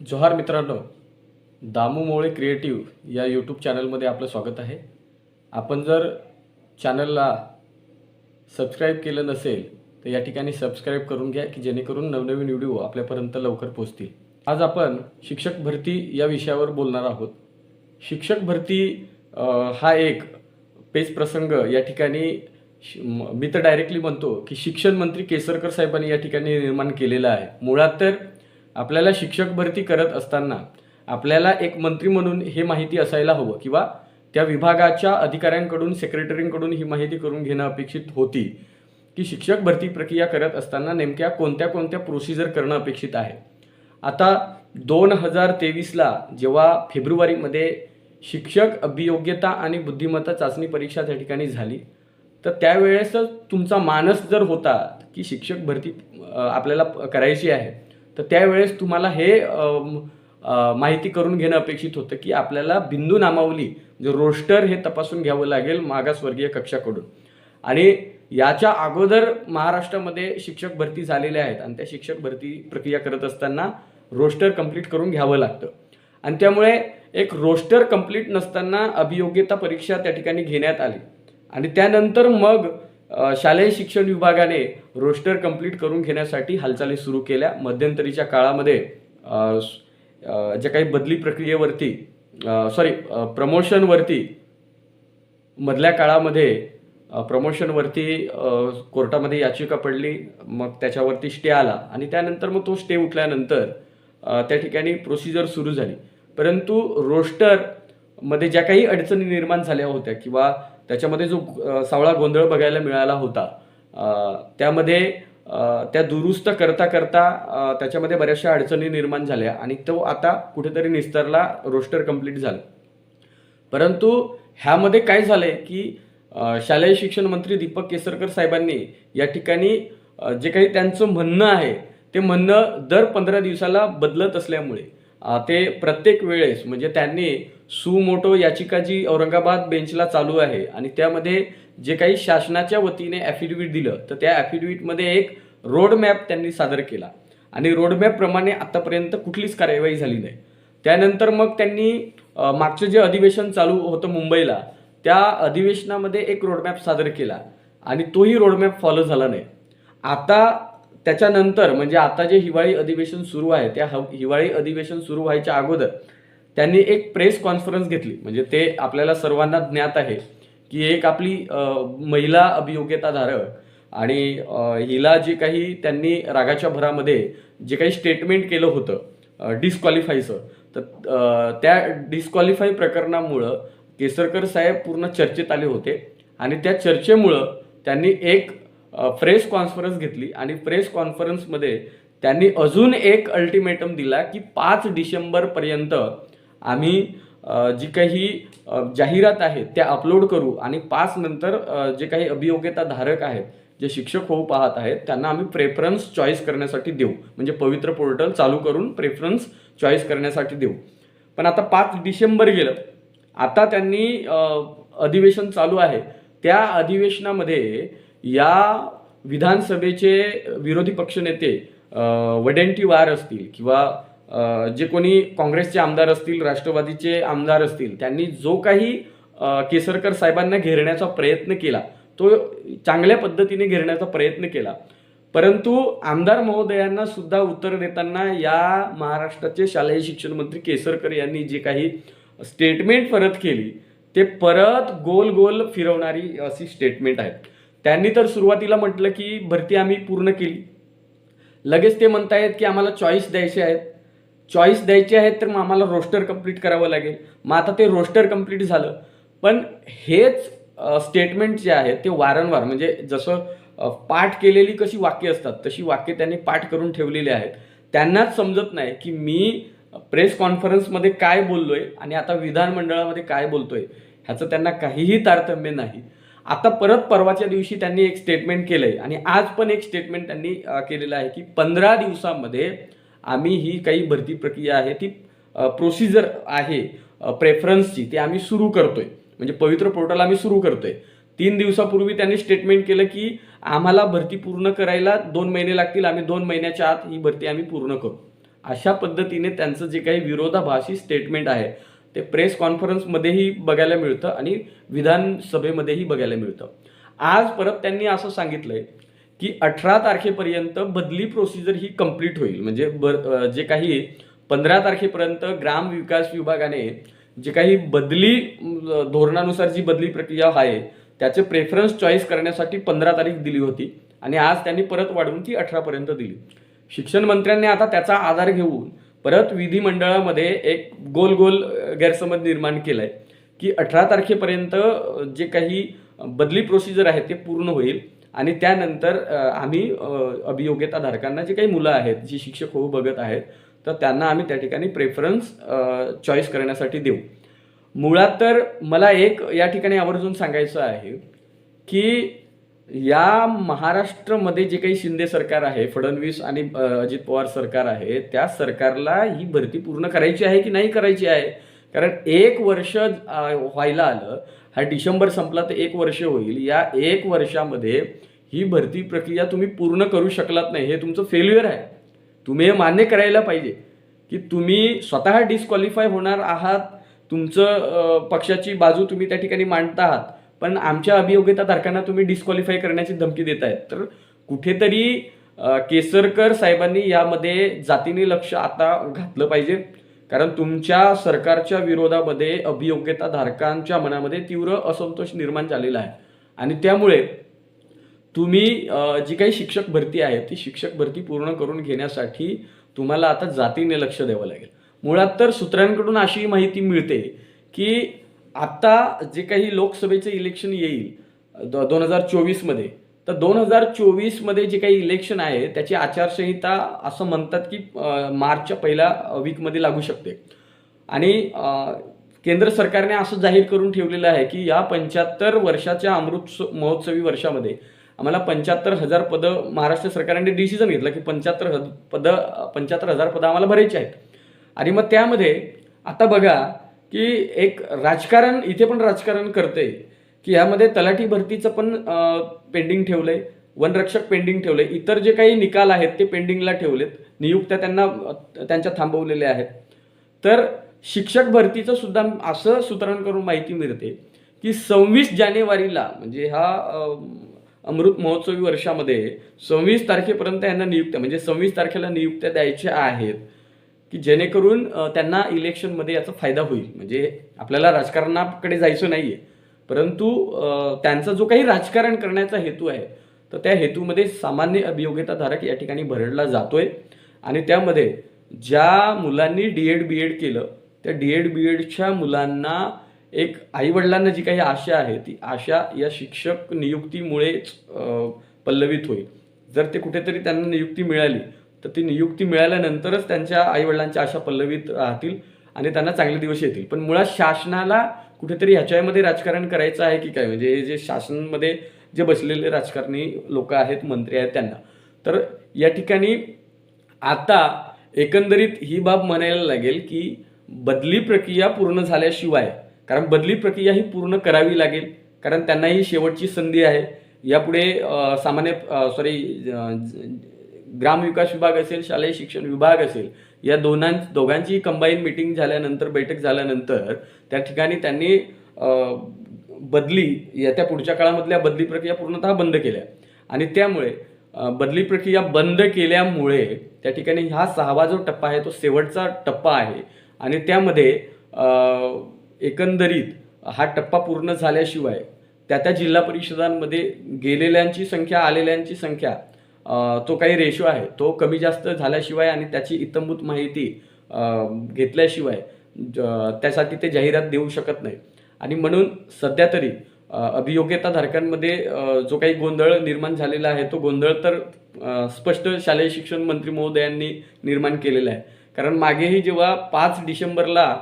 जोहार मित्रांनो दामू मोळे क्रिएटिव्ह या यूट्यूब चॅनलमध्ये आपलं स्वागत आहे. आपण जर चॅनलला सबस्क्राईब केलं नसेल तर या ठिकाणी सबस्क्राईब करून घ्या की जेणेकरून नवनवीन व्हिडिओ आपल्यापर्यंत लवकर पोहोचतील. आज आपण शिक्षक भरती या विषयावर बोलणार आहोत. शिक्षक भरती हा एक पेच प्रसंग या ठिकाणी मी तर डायरेक्टली म्हणतो की शिक्षण मंत्री केसरकर साहेबांनी या ठिकाणी निर्माण केलेला आहे. मुळात तर आपल्याला शिक्षक भरती करत असताना आपल्याला एक मंत्री म्हणून हे माहिती असायला हवं किंवा त्या विभागाच्या अधिकाऱ्यांकडून सेक्रेटरींकडून ही माहिती करून घेणं अपेक्षित होती की शिक्षक भरती प्रक्रिया करत असताना नेमक्या कोणत्या कोणत्या प्रोसिजर करणं अपेक्षित आहे. आता दोन हजार तेवीसला जेव्हा फेब्रुवारीमध्ये शिक्षक अभियोग्यता आणि बुद्धिमत्ता चाचणी परीक्षा त्या ठिकाणी झाली तर त्यावेळेसच तुमचा मानस जर होता की शिक्षक भरती आपल्याला करायची आहे तर त्यावेळेस तुम्हाला हे माहिती करून घेणं अपेक्षित होतं की आपल्याला बिंदू नामावली जे रोस्टर हे तपासून घ्यावं लागेल मागासवर्गीय कक्षाकडून. आणि याच्या अगोदर महाराष्ट्रामध्ये शिक्षक भरती झालेल्या आहेत आणि त्या शिक्षक भरती प्रक्रिया करत असताना रोस्टर कंप्लीट करून घ्यावं लागतं. आणि त्यामुळे एक रोस्टर कंप्लीट नसताना अभियोग्यता परीक्षा त्या ठिकाणी घेण्यात आली. आणि त्यानंतर मग शालेय शिक्षण विभागाने रोस्टर कंप्लीट करून घेण्यासाठी हालचाली सुरू केल्या. मध्यंतरीच्या काळामध्ये ज्या काही बदली प्रक्रियेवरती सॉरी प्रमोशनवरती मधल्या काळामध्ये प्रमोशनवरती कोर्टामध्ये याचिका पडली मग त्याच्यावरती स्टे आला आणि त्यानंतर मग तो स्टे उठल्यानंतर त्या ठिकाणी प्रोसिजर सुरू झाली. परंतु रोस्टर मध्ये ज्या काही अडचणी निर्माण झाल्या होत्या किंवा त्याच्यामध्ये जो सावळा गोंधळ बघायला मिळाला होता त्यामध्ये त्या दुरुस्त करता करता त्याच्यामध्ये बऱ्याचशा अडचणी निर्माण झाल्या आणि तो आता कुठेतरी निस्तरला रोस्टर कंप्लीट झालं. परंतु ह्यामध्ये काय झालंय की शालेय शिक्षण मंत्री दीपक केसरकर साहेबांनी या ठिकाणी जे काही त्यांचं म्हणणं आहे ते म्हणणं दर पंधरा दिवसाला बदलत असल्यामुळे ते प्रत्येक वेळेस म्हणजे त्यांनी सुमोटो याचिका जी औरंगाबाद बेंचला चालू आहे आणि त्यामध्ये जे काही शासनाच्या वतीने ॲफिडेव्हिट दिलं तर त्या ॲफिडेव्हिटमध्ये एक रोड मॅप त्यांनी सादर केला. आणि रोडमॅपप्रमाणे आत्तापर्यंत आतापर्यंत कुठलीच कार्यवाही झाली नाही. त्यानंतर मग त्यांनी मागचं जे अधिवेशन चालू होतं मुंबईला त्या अधिवेशनामध्ये एक रोडमॅप सादर केला आणि तोही रोडमॅप फॉलो झाला नाही. आता त्याच्यानंतर म्हणजे आता जे हिवाळी अधिवेशन सुरू आहे त्या हिवाळी अधिवेशन सुरू व्हायच्या अगोदर त्यांनी एक प्रेस कॉन्फरन्स घेतली. म्हणजे ते आपल्याला सर्वांना ज्ञात आहे की एक आपली महिला अभियोग्यताधारक आणि हिला जे काही त्यांनी रागाच्या भरामध्ये जे काही स्टेटमेंट केलं होतं डिस्क्वालिफायचं तर त्या डिस्क्वालिफाय प्रकरणामुळं केसरकर साहेब पूर्ण चर्चेत आले होते आणि त्या चर्चेमुळं त्यांनी एक प्रेस कॉन्फरन्स घेतली आणि प्रेस कॉन्फरन्समध्ये त्यांनी अजून एक अल्टिमेटम दिला की पाच डिसेंबरपर्यंत आम्ही जी काही जाहिरात आहे त्या अपलोड करू आणि पाच नंतर जे काही अभियोग्यता धारक आहेत जे शिक्षक होऊ पाहत आहेत त्यांना आम्ही प्रेफरन्स चॉईस करण्यासाठी देऊ. म्हणजे पवित्र पोर्टल चालू करून प्रेफरन्स चॉईस करण्यासाठी देऊ. पण आता पाच डिसेंबर गेलं. आता त्यांनी अधिवेशन चालू आहे. त्या अधिवेशनामध्ये या विधानसभेचे विरोधी पक्षनेते वडेंटीवार असतील किंवा जे कोणी काँग्रेसचे आमदार असतील राष्ट्रवादीचे आमदार असतील त्यांनी जो काही केसरकर साहेबांना घेरण्याचा प्रयत्न केला तो चांगल्या पद्धतीने घेरण्याचा प्रयत्न केला. परंतु आमदार महोदयांना सुद्धा उत्तर देताना या महाराष्ट्राचे शालेय शिक्षण मंत्री केसरकर यांनी जे काही स्टेटमेंट परत केली ते परत गोल गोल फिरवणारी अशी स्टेटमेंट आहे त्यांनी तर सुरुवातीला म्हटलं की भरती आम्ही पूर्ण केली. लगेच ते म्हणतायत की आम्हाला चॉईस द्यायचे आहेत. चॉईस द्यायची आहेत तर मग आम्हाला रोस्टर कंप्लीट करावं लागेल. मग आता ते रोस्टर कंप्लीट झालं. पण हेच स्टेटमेंट जे आहे ते वारंवार म्हणजे जसं पाठ केलेली कशी वाक्य असतात तशी वाक्य त्यांनी पाठ करून ठेवलेली आहेत. त्यांनाच समजत नाही की मी प्रेस कॉन्फरन्समध्ये काय बोललोय आणि आता विधानमंडळामध्ये काय बोलतोय. ह्याचं त्यांना काहीही तारतम्य नाही. आता परत परवाच्या दिवशी त्यांनी एक स्टेटमेंट केलंय आणि आज पण एक स्टेटमेंट त्यांनी केलेलं आहे की पंधरा दिवसामध्ये आम्ही ही काही भरती प्रक्रिया आहे ती प्रोसिजर आहे प्रेफरन्सची ती आम्ही सुरू करतोय. म्हणजे पवित्र पोर्टल आम्ही सुरू करतोय. तीन दिवसापूर्वी त्यांनी स्टेटमेंट केलं की आम्हाला भरती पूर्ण करायला दोन महिने लागतील आम्ही दोन महिन्याच्या आत ही भरती आम्ही पूर्ण करू. अशा पद्धतीने त्यांचं जे काही विरोधाभासी स्टेटमेंट आहे ते प्रेस कॉन्फरन्समध्येही बघायला मिळतं आणि विधानसभेमध्येही बघायला मिळतं. आज परत त्यांनी असं सांगितलंय की अठरा तारखेपर्यंत बदली प्रोसिजर ही कंप्लीट होईल. म्हणजे ब जे काही पंधरा तारखेपर्यंत ग्राम विकास विभागाने जे काही बदली धोरणानुसार जी बदली प्रक्रिया आहे त्याचे प्रेफरन्स चॉईस करण्यासाठी पंधरा तारीख दिली होती आणि आज त्यांनी परत वाढवून ती अठरापर्यंत दिली. शिक्षण मंत्र्यांनी आता त्याचा आधार घेऊन परत विधिमंडळामध्ये एक गोल गोल गैरसमज निर्माण केलाय की अठरा तारखेपर्यंत जे काही बदली प्रोसिजर आहे ते पूर्ण होईल. आणि त्यानंतर आम्ही अभियोग्यताधारकांना जे काही मुलं आहेत जी शिक्षक होऊ बघत आहेत तर त्यांना आम्ही त्या ठिकाणी प्रेफरन्स चॉईस करण्यासाठी देऊ. मुळात तर मला एक या ठिकाणी आवर्जून सांगायचं आहे की या महाराष्ट्रामध्ये जे काही शिंदे सरकार आहे फडणवीस आणि अजित पवार सरकार आहे त्या सरकारला ही भरती पूर्ण करायची आहे की नाही करायची आहे? कारण एक वर्ष व्हायला आलं हा डिसेंबर संपला तर एक वर्ष होईल. या एक वर्षामध्ये ही भरती प्रक्रिया तुम्ही पूर्ण करू शकलात नाही. हे तुमचं फेल्युअर आहे. तुम्ही हे मान्य करायला पाहिजे की तुम्ही स्वतः डिस्क्वालिफाय होणार आहात. तुमचं पक्षाची बाजू तुम्ही त्या ठिकाणी मांडता आहात. पण आमच्या अभियोग्यताधारकांना तुम्ही डिस्क्वालिफाय करण्याची धमकी देत आहेत तर कुठेतरी केसरकर साहेबांनी यामध्ये जातीने लक्ष आता घातलं पाहिजे. कारण तुमच्या सरकारच्या विरोधामध्ये अभियोग्यताधारकांच्या मनामध्ये तीव्र असंतोष निर्माण झालेला आहे. आणि त्यामुळे तुम्ही जी काही शिक्षक भरती आहे ती शिक्षक भरती पूर्ण करून घेण्यासाठी तुम्हाला आता जातीने लक्ष द्यावं लागेल. मुळात तर सूत्रांकडून अशी माहिती मिळते की आता जे काही लोकसभेचे इलेक्शन येईल दोन हजार चोवीसमध्ये तर दोन हजार चोवीसमध्ये जे काही इलेक्शन आहे त्याची आचारसंहिता असं म्हणतात की मार्चच्या पहिल्या वीकमध्ये लागू शकते. आणि केंद्र सरकारने असं जाहीर करून ठेवलेलं आहे की या पंच्याहत्तर वर्षाच्या अमृत महोत्सवी वर्षामध्ये आम्हाला पंच्याहत्तर हजार पदं महाराष्ट्र सरकारने डिसिजन घेतलं की पंच्याहत्तर हद पदं पंच्याहत्तर हजार पदं आम्हाला भरायची आहेत. आणि मग त्यामध्ये आता बघा की एक राजकारण इथे पण राजकारण करते की यामध्ये तलाठी भरतीचं पण पेंडिंग ठेवलं आहे वनरक्षक पेंडिंग ठेवलंय. इतर जे काही निकाल आहेत ते पेंडिंगला ठेवलेत. नियुक्त्या त्यांना त्यांच्या थांबवलेल्या आहेत. तर शिक्षक भरतीचं सुद्धा असं सूत्रांकडून माहिती मिळते की सव्वीस जानेवारीला म्हणजे हा अमृत महोत्सवी वर्षामध्ये सव्वीस तारखेपर्यंत यांना नियुक्त्या म्हणजे सव्वीस तारखेला नियुक्त्या द्यायच्या आहेत की जेणेकरून त्यांना इलेक्शनमध्ये याचा फायदा होईल. म्हणजे आपल्याला राजकारणाकडे जायचं नाहीये. परंतु त्यांचा जो काही राजकारण करण्याचा हेतू आहे तर त्या हेतूमध्ये सामान्य अभियोग्यताधारक या ठिकाणी भरडला जातोय. आणि त्यामध्ये ज्या मुलांनी डी एड बी एड केलं त्या डी एड बी एडच्या मुलांना एक आईवडिलांना जी काही आशा आहे ती आशा या शिक्षक नियुक्तीमुळेच पल्लवित होईल. जर ते कुठेतरी त्यांना नियुक्ती मिळाली तर ती नियुक्ती मिळाल्यानंतरच त्यांच्या आईवडिलांच्या आशा पल्लवित राहतील आणि त्यांना चांगले दिवस येतील. पण मुळात शासनाला कुठेतरी ह्याच्यामध्ये राजकारण करायचं आहे की काय? म्हणजे हे जे शासनमध्ये जे बसलेले राजकारणी लोक आहेत मंत्री आहेत त्यांना. तर या ठिकाणी आता एकंदरीत ही बाब म्हणायला लागेल की बदली प्रक्रिया पूर्ण झाल्याशिवाय कारण बदली प्रक्रिया ही पूर्ण करावी लागेल कारण त्यांना ही शेवटची संधी आहे. यापुढे सामान्य सॉरी ग्रामविकास विभाग असेल शालेय शिक्षण विभाग असेल या दोनां दोघांची कंबाईन मिटिंग झाल्यानंतर बैठक झाल्यानंतर त्या ठिकाणी त्यांनी बदली येत्या पुढच्या काळामधल्या बदली प्रक्रिया पूर्णतः बंद केल्या. आणि त्यामुळे बदली प्रक्रिया बंद केल्यामुळे त्या ठिकाणी हा सहावा जो टप्पा आहे तो शेवटचा टप्पा आहे. आणि त्यामध्ये एकंदरीत हा टप्पा पूर्ण झाल्याशिवाय त्या त्या जिल्हा परिषदांमध्ये गेलेल्यांची संख्या आलेल्यांची संख्या तो काही रेशो आहे. तो कमी जास्त झाल्याशिवाय आणि त्याची इतंभूत माहिती घेतल्याशिवाय ज- त्यासाठी ते जाहिरात देऊ शकत नाही. आणि म्हणून सध्या तरी अभियोग्यता अभियोग्यताधारकांमध्ये जो काही गोंधळ निर्माण झालेला आहे तो गोंधळ तर स्पष्ट शालेय शिक्षण मंत्री महोदयांनी निर्माण केलेला आहे. कारण मागेही जेव्हा पाच डिसेंबरला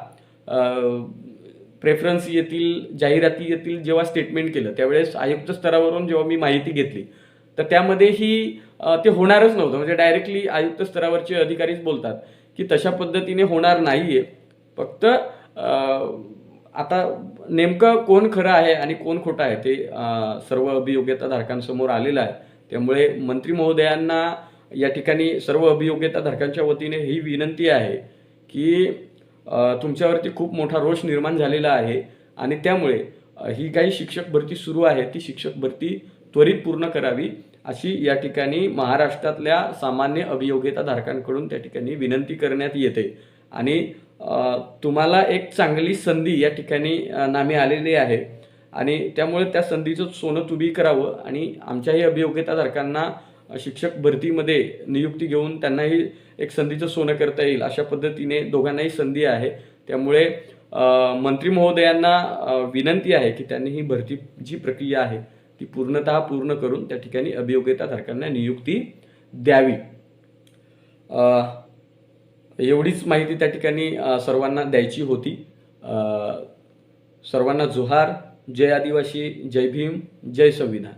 प्रेफरन्स येतील जाहिराती येतील जेव्हा स्टेटमेंट केलं त्यावेळेस आयुक्त स्तरावरून जेव्हा मी माहिती घेतली तर त्यामध्ये ही ते होणारच नव्हतं. म्हणजे डायरेक्टली आयुक्त स्तरावरचे अधिकारीच बोलतात की तशा पद्धतीने होणार नाही आहे फक्त आता नेमकं कोण खरं आहे आणि कोण खोटं आहे ते सर्व अभियोग्यताधारकांसमोर आलेलं आहे. त्यामुळे मंत्री महोदयांना या ठिकाणी सर्व अभियोग्यताधारकांच्या वतीने ही विनंती आहे की तुमच्यावरती खूप मोठा रोष निर्माण झालेला आहे आणि त्यामुळे ही काही शिक्षक भरती सुरू आहे ती शिक्षक भरती त्वरित पूर्ण करावी अशी या ठिकाणी महाराष्ट्रातल्या सामान्य अभियोग्यताधारकांकडून त्या ठिकाणी विनंती करण्यात येते. आणि तुम्हाला एक चांगली संधी या ठिकाणी नामी आलेली आहे. आणि त्यामुळे त्या संधीचं सोनं तुम्ही करावं आणि आमच्याही अभियोग्यताधारकांना शिक्षक भरतीमध्ये नियुक्ती घेऊन त्यांनाही एक संधीचं सोनं करता येईल अशा पद्धतीने दोघांनाही संधी आहे. त्यामुळे मंत्री महोदयांना विनंती आहे की त्यांनी ही भरती जी प्रक्रिया आहे. ती पूर्णतः पूर्ण करून त्या ठिकाणी अभियोग्यताधारकांना नियुक्ती द्यावी. एवढीच माहिती त्या ठिकाणी सर्वांना द्यायची होती. सर्वांना जोहार जय आदिवासी जय भीम जय संविधान.